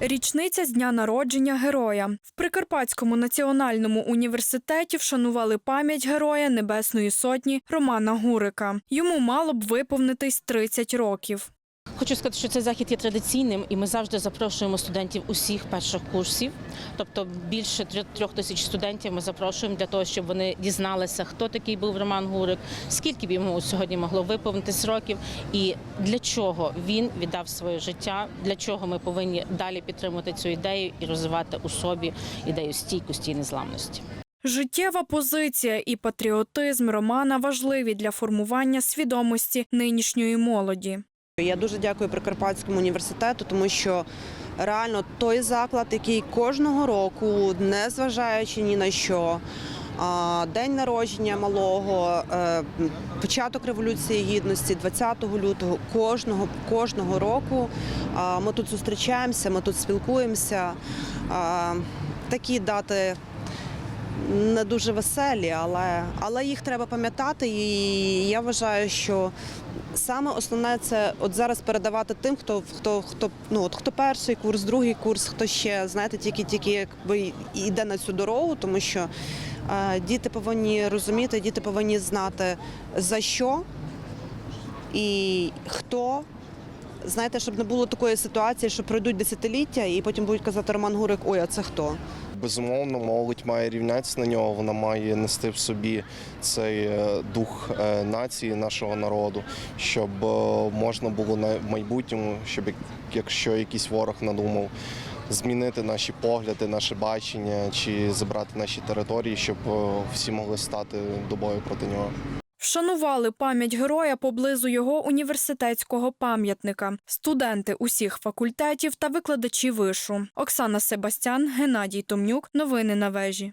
Річниця з дня народження героя. В Прикарпатському національному університеті вшанували пам'ять героя Небесної сотні Романа Гурика. Йому мало б виповнитись 30 років. Хочу сказати, що цей захід є традиційним, і ми завжди запрошуємо студентів усіх перших курсів. Тобто більше трьох- тисяч студентів ми запрошуємо для того, щоб вони дізналися, хто такий був Роман Гурик, скільки б йому сьогодні могло виповнитись років, і для чого він віддав своє життя, для чого ми повинні далі підтримувати цю ідею і розвивати у собі ідею стійкості і незламності. Життєва позиція і патріотизм Романа важливі для формування свідомості нинішньої молоді. Я дуже дякую Прикарпатському університету, тому що реально той заклад, який кожного року, не зважаючи ні на що, день народження малого, е, початок революції гідності, 20 лютого, кожного кожного року ми тут зустрічаємося, ми тут спілкуємося. Такі дати не дуже веселі, але, але їх треба пам'ятати. І я вважаю, що саме основне це от зараз передавати тим, хто хто хто ну от хто перший курс, другий курс, хто ще знаєте, тільки тільки якби йде на цю дорогу, тому що е, діти повинні розуміти, діти повинні знати за що і хто. Знаєте, щоб не було такої ситуації, що пройдуть десятиліття, і потім будуть казати Роман Гурик, ой, а це хто? Безумовно, молодь має рівнятися на нього, вона має нести в собі цей е, дух е, нації нашого народу, щоб е, можна було на майбутньому, щоб якщо якийсь ворог надумав змінити наші погляди, наше бачення чи забрати наші території, щоб всі могли стати до бою проти нього. Вшанували пам'ять героя поблизу його університетського пам'ятника. Студенти усіх факультетів та викладачі вишу. Оксана Себастян, Геннадій Томнюк. Новини на вежі.